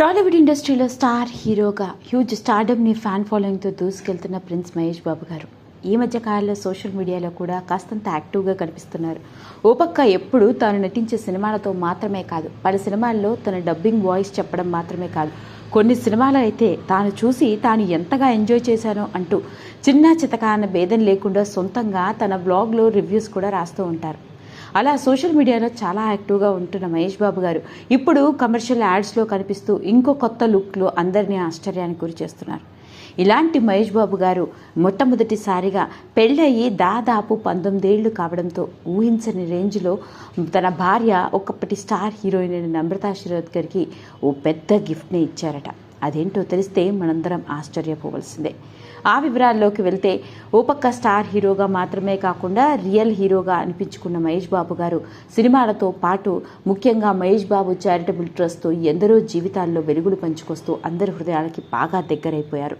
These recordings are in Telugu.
టాలీవుడ్ ఇండస్ట్రీలో స్టార్ హీరోగా హ్యూజ్ స్టార్డమ్ని ఫ్యాన్ ఫాలోయింగ్తో దూసుకెళ్తున్న ప్రిన్స్ మహేష్ బాబు గారు. ఈ మధ్య కాలంలో సోషల్ మీడియాలో కూడా కాస్తంత యాక్టివ్గా కనిపిస్తున్నారు. ఓ పక్క ఎప్పుడు తాను నటించే సినిమాలతో మాత్రమే కాదు పలు సినిమాల్లో తన డబ్బింగ్ వాయిస్ చెప్పడం మాత్రమే కాదు. కొన్ని సినిమాలు అయితే తాను చూసి తాను ఎంతగా ఎంజాయ్ చేశానో అంటూ చిన్న చితక అన్న భేదం లేకుండా సొంతంగా తన బ్లాగ్లో రివ్యూస్ కూడా రాస్తూ ఉంటారు. అలా సోషల్ మీడియాలో చాలా యాక్టివ్గా ఉంటున్న మహేష్ బాబు గారు ఇప్పుడు కమర్షియల్ యాడ్స్లో కనిపిస్తూ ఇంకో కొత్త లుక్లో అందరినీ ఆశ్చర్యానికి గురి చేస్తున్నారు. ఇలాంటి మహేష్ బాబు గారు మొట్టమొదటిసారిగా పెళ్ళయి దాదాపు పంతొమ్మిదేళ్ళు కావడంతో ఊహించని రేంజ్లో తన భార్య ఒకప్పటి స్టార్ హీరోయిన్ అయిన నమ్రతా శిరోద్కర్కి ఓ పెద్ద గిఫ్ట్ని ఇచ్చారట. అదేంటో తెలిస్తే మనందరం ఆశ్చర్యపోవలసిందే. ఆ వివరాల్లోకి వెళ్తే ఓ పక్క స్టార్ హీరోగా మాత్రమే కాకుండా రియల్ హీరోగా అనిపించుకున్న మహేష్ బాబు గారు సినిమాలతో పాటు ముఖ్యంగా మహేష్ బాబు చారిటబుల్ ట్రస్ట్తో ఎందరో జీవితాల్లో వెలుగులు పంచుకొస్తూ అందరి హృదయాలకి బాగా దగ్గరైపోయారు.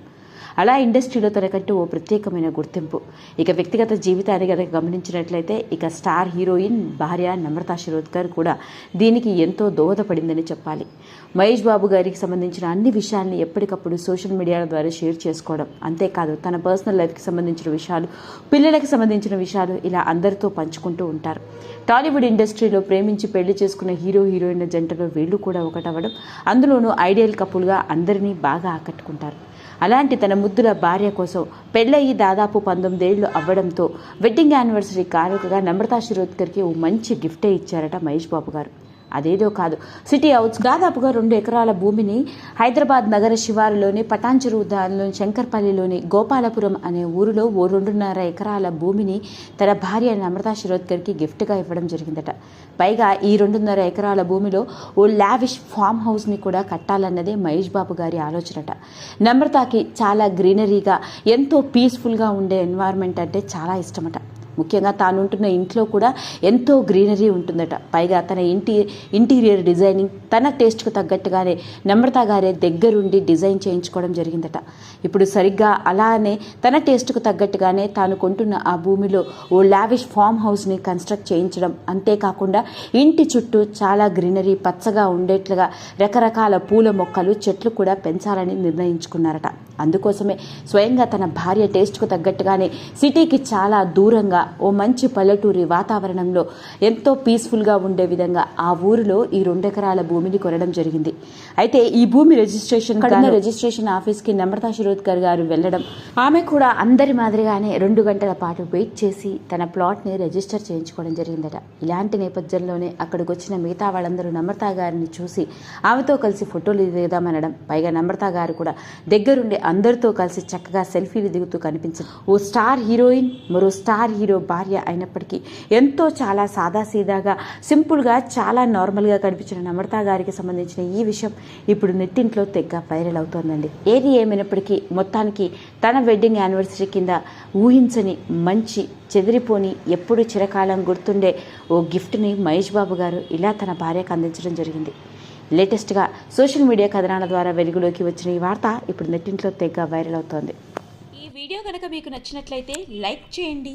అలా ఇండస్ట్రీలో తనకంటూ ఓ ప్రత్యేకమైన గుర్తింపు. ఇక వ్యక్తిగత జీవితాన్ని కనుక గమనించినట్లయితే ఇక స్టార్ హీరోయిన్ భార్య నమ్రతా శిరోద్కర్ కూడా దీనికి ఎంతో దోహదపడిందని చెప్పాలి. మహేష్ బాబు గారికి సంబంధించిన అన్ని విషయాల్ని ఎప్పటికప్పుడు సోషల్ మీడియాల ద్వారా షేర్ చేసుకోవడం అంతేకాదు తన పర్సనల్ లైఫ్కి సంబంధించిన విషయాలు పిల్లలకి సంబంధించిన విషయాలు ఇలా అందరితో పంచుకుంటూ ఉంటారు. టాలీవుడ్ ఇండస్ట్రీలో ప్రేమించి పెళ్ళి చేసుకున్న హీరో హీరోయిన్ల జంటలో వీళ్ళు కూడా ఒకటవ్వడం అందులోనూ ఐడియల్ కపుల్గా అందరినీ బాగా ఆకట్టుకుంటారు. అలాంటి తన ముద్దుల భార్య కోసం పెళ్ళయి దాదాపు పంతొమ్మిదేళ్ళు అవ్వడంతో వెడ్డింగ్ యానివర్సరీ కానుకగా నమ్రతా శిరోద్కర్కి ఓ మంచి గిఫ్టే ఇచ్చారట మహేష్ బాబు గారు. అదేదో కాదు. సిటీ హౌస్ దాదాపుగా రెండు ఎకరాల భూమిని హైదరాబాద్ నగర శివారులోని పటాన్చెరు దానిలోని శంకర్పల్లిలోని గోపాలపురం అనే ఊరిలో ఓ రెండున్నర ఎకరాల భూమిని తన భార్య నమ్రతా శిరోద్కర్కి గిఫ్ట్గా ఇవ్వడం జరిగిందట. పైగా ఈ రెండున్నర ఎకరాల భూమిలో ఓ లావిష్ ఫామ్ హౌస్ని కూడా కట్టాలన్నదే మహేష్ బాబు గారి ఆలోచనట. నమ్రతాకి చాలా గ్రీనరీగా ఎంతో పీస్ఫుల్గా ఉండే ఎన్వైర్న్మెంట్ అంటే చాలా ఇష్టమట. ముఖ్యంగా తాను ఉంటున్న ఇంట్లో కూడా ఎంతో గ్రీనరీ ఉంటుందట. పైగా తన ఇంటి ఇంటీరియర్ డిజైనింగ్ తన టేస్ట్కు తగ్గట్టుగానే నమ్రత గారే దగ్గరుండి డిజైన్ చేయించుకోవడం జరిగిందట. ఇప్పుడు సరిగ్గా అలానే తన టేస్ట్కు తగ్గట్టుగానే తాను కొంటున్న ఆ భూమిలో ఓ లావిష్ ఫామ్ హౌస్ని కన్స్ట్రక్ట్ చేయించడం. అంతేకాకుండా ఇంటి చుట్టూ చాలా గ్రీనరీ పచ్చగా ఉండేట్లుగా రకరకాల పూల మొక్కలు చెట్లు కూడా పెంచాలని నిర్ణయించుకున్నారట. అందుకోసమే స్వయంగా తన భార్య టేస్ట్కు తగ్గట్టుగానే సిటీకి చాలా దూరంగా ఓ మంచి పల్లెటూరి వాతావరణంలో ఎంతో పీస్ఫుల్గా ఉండే విధంగా ఆ ఊరిలో ఈ రెండెకరాల భూమిని కొనడం జరిగింది. అయితే ఈ భూమి రిజిస్ట్రేషన్ రిజిస్ట్రేషన్ ఆఫీస్కి నమ్రతా శిరోద్కర్ గారు వెళ్ళడం ఆమె కూడా అందరి మాదిరిగానే రెండు గంటల పాటు వెయిట్ చేసి తన ప్లాట్ని రిజిస్టర్ చేయించుకోవడం జరిగిందట. ఇలాంటి నేపథ్యంలోనే అక్కడికి వచ్చిన మిగతా వాళ్ళందరూ నమ్రతా గారిని చూసి ఆమెతో కలిసి ఫోటోలు దిగుదామనడం పైగా నమ్రతా గారు కూడా దగ్గరుండి అందరితో కలిసి చక్కగా సెల్ఫీలు దిగుతూ కనిపించింది ఓ స్టార్ హీరోయిన్ మరో స్టార్ హీరో భార్య అయినప్పటికీ ఎంతో చాలా సాదాసీదాగా సింపుల్గా చాలా నార్మల్గా కనిపించిన నమ్రతా గారికి సంబంధించిన ఈ విషయం ఇప్పుడు నెట్టింట్లో తెగ్గ వైరల్ అవుతోందండి. ఏది ఏమైనప్పటికీ మొత్తానికి తన వెడ్డింగ్ యానివర్సరీ కింద ఊహించని మంచి చెదిరిపోని ఎప్పుడు చిరకాలం గుర్తుండే ఓ గిఫ్ట్ని మహేష్ బాబు గారు ఇలా తన భార్యకు అందించడం జరిగింది. లేటెస్ట్గా సోషల్ మీడియా కథనాల ద్వారా వెలుగులోకి వచ్చిన ఈ వార్త ఇప్పుడు నెట్టింట్లో తెగ వైరల్ అవుతోంది. ఈ వీడియో కనుక మీకు నచ్చినట్లయితే లైక్ చేయండి.